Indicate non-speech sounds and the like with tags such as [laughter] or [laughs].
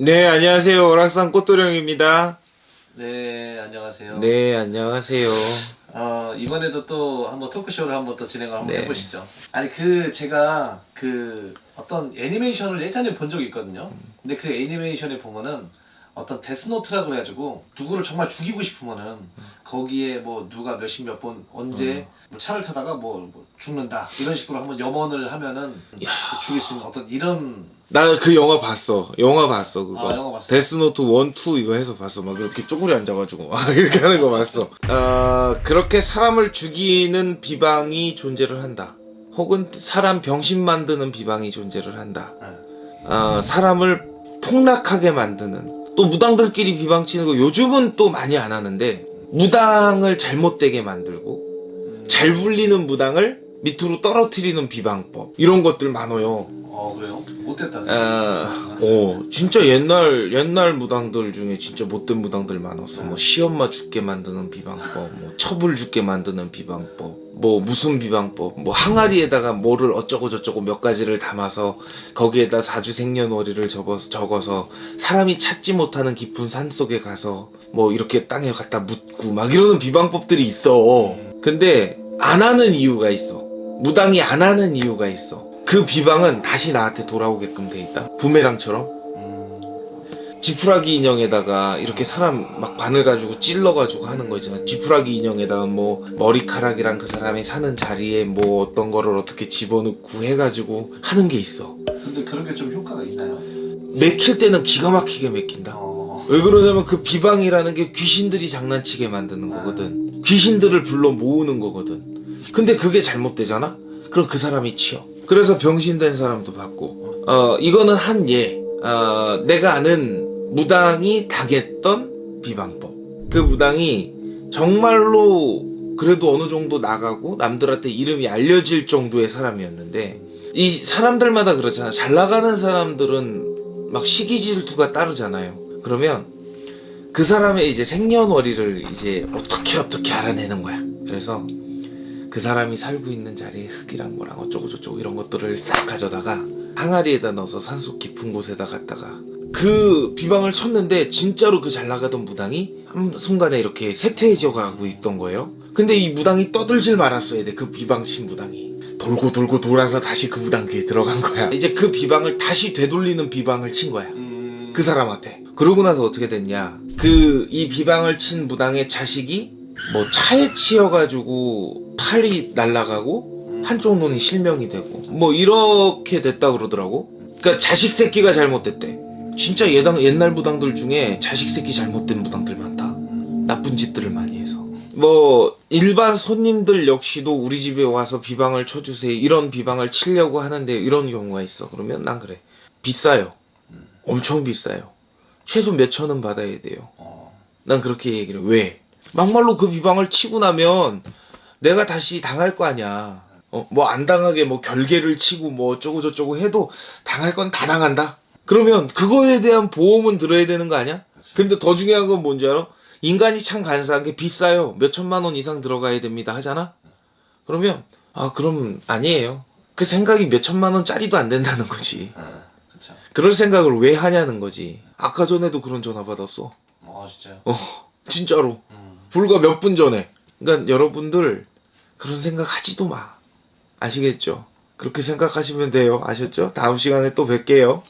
네, 안녕하세요. 오락산 꽃도령입니다. 네, 안녕하세요. 네, 안녕하세요. 어, 이번에도 또 한번 토크쇼를 한번 또 진행을 한번 네. 해보시죠. 아니, 그, 제가 그 어떤 애니메이션을 예전에 본 적이 있거든요. 근데 그 애니메이션에 보면은 어떤 데스노트라고 해가지고 누구를 정말 죽이고 싶으면은 거기에 뭐 누가 몇십 몇 번 언제 뭐 차를 타다가 뭐, 뭐 죽는다 이런 식으로 한번 염원을 하면은 죽일 수 있는 어떤 이런 나 그 영화 봤어. 영화 봤어, 그거. 아, 영화 봤어요? 데스노트 1, 2 이거 해서 봤어. 막 이렇게 쪼그리 앉아가지고. 막 [laughs] 이렇게 하는 거 봤어. 어, 그렇게 사람을 죽이는 비방이 존재를 한다. 혹은 사람 병신 만드는 비방이 존재를 한다. 네. 어, 사람을 폭락하게 만드는 또 무당들끼리 비방 치는 거 요즘은 또 많이 안 하는데 무당을 잘못되게 만들고 잘 불리는 무당을 밑으로 떨어뜨리는 비방법 이런 것들 많아요. 어 그래요? 못했다. 아, 어, 진짜 옛날 옛날 무당들 중에 진짜 못된 무당들 많았어. 뭐 시엄마 죽게 만드는 비방법, 뭐 처불 죽게 만드는 비방법, 뭐 무슨 비방법, 뭐 항아리에다가 뭐를 어쩌고 저쩌고 몇 가지를 담아서 거기에다 사주 생년월일을 적어서, 적어서 사람이 찾지 못하는 깊은 산 속에 가서 뭐 이렇게 땅에 갖다 묻고 막 이러는 비방법들이 있어. 근데 안 하는 이유가 있어. 무당이 안 하는 이유가 있어. 그 비방은 다시 나한테 돌아오게끔 돼 있다. 부메랑처럼. 음, 지푸라기 인형에다가 이렇게 사람 막 바늘 가지고 찔러가지고 하는 거 있잖아. 지푸라기 인형에다가 뭐 머리카락이랑 그 사람이 사는 자리에 뭐 어떤 거를 어떻게 집어넣고 해가지고 하는 게 있어. 근데 그런 게 좀 효과가 있나요? 맥힐 때는 기가 막히게 맥힌다. 어. 왜 그러냐면 그 비방이라는 게 귀신들이 장난치게 만드는 거거든. 귀신들을 불러 모으는 거거든. 근데 그게 잘못되잖아? 그럼 그 사람이 치여. 그래서 병신된 사람도 받고. 어, 이거는 한 예. 어, 내가 아는 무당이 당했던 비방법. 그 무당이 정말로 그래도 어느 정도 나가고 남들한테 이름이 알려질 정도의 사람이었는데 이 사람들마다 그렇잖아. 잘 나가는 사람들은 막 시기 질투가 따르잖아요. 그러면 그 사람의 이제 생년월일을 이제 어떻게 어떻게 알아내는 거야. 그래서 그 사람이 살고 있는 자리에 흙이랑 뭐랑 어쩌고 저쩌고 이런 것들을 싹 가져다가 항아리에다 넣어서 산속 깊은 곳에다 갖다가 그 비방을 쳤는데 진짜로 그 잘 나가던 무당이 한 순간에 이렇게 쇠퇴해져 가고 있던 거예요. 근데 이 무당이 떠들질 말았어야 돼. 그 비방 친 무당이. 돌고 돌고 돌아서 다시 그 무당 귀에 들어간 거야. 이제 그 비방을 다시 되돌리는 비방을 친 거야. 음, 그 사람한테. 그러고 나서 어떻게 됐냐. 그, 이 비방을 친 무당의 자식이 뭐 차에 치여가지고 팔이 날아가고 한쪽 눈이 실명이 되고 뭐 이렇게 됐다 그러더라고. 그러니까 자식 새끼가 잘못됐대. 진짜 예당, 옛날 무당들 중에 자식 새끼 잘못된 무당들 많다. 나쁜 짓들을 많이 해서. 뭐 일반 손님들 역시도 우리 집에 와서 비방을 쳐주세요. 이런 비방을 치려고 하는데 이런 경우가 있어. 그러면 난 그래. 비싸요. 엄청 비싸요. 최소 몇천 원 받아야 돼요. 어. 난 그렇게 얘기를 해. 왜? 막말로 그 비방을 치고 나면 내가 다시 당할 거 아니야. 어, 뭐 안 당하게 뭐 결계를 치고 뭐 어쩌고 저쩌고 해도 당할 건 다 당한다. 그러면 그거에 대한 보험은 들어야 되는 거 아니야? 근데 더 중요한 건 뭔지 알아? 인간이 참 간사한 게 비싸요. 몇 천만 원 이상 들어가야 됩니다. 하잖아? 그러면, 아, 그럼 아니에요. 그 생각이 몇 천만 원짜리도 안 된다는 거지. 아. 그럴 생각을 왜 하냐는 거지. 아까 전에도 그런 전화 받았어. 어, 진짜요? 어, 진짜로. 음. 불과 몇 분 전에. 그러니까 여러분들 그런 생각 하지도 마. 아시겠죠? 그렇게 생각하시면 돼요. 아셨죠? 다음 시간에 또 뵐게요.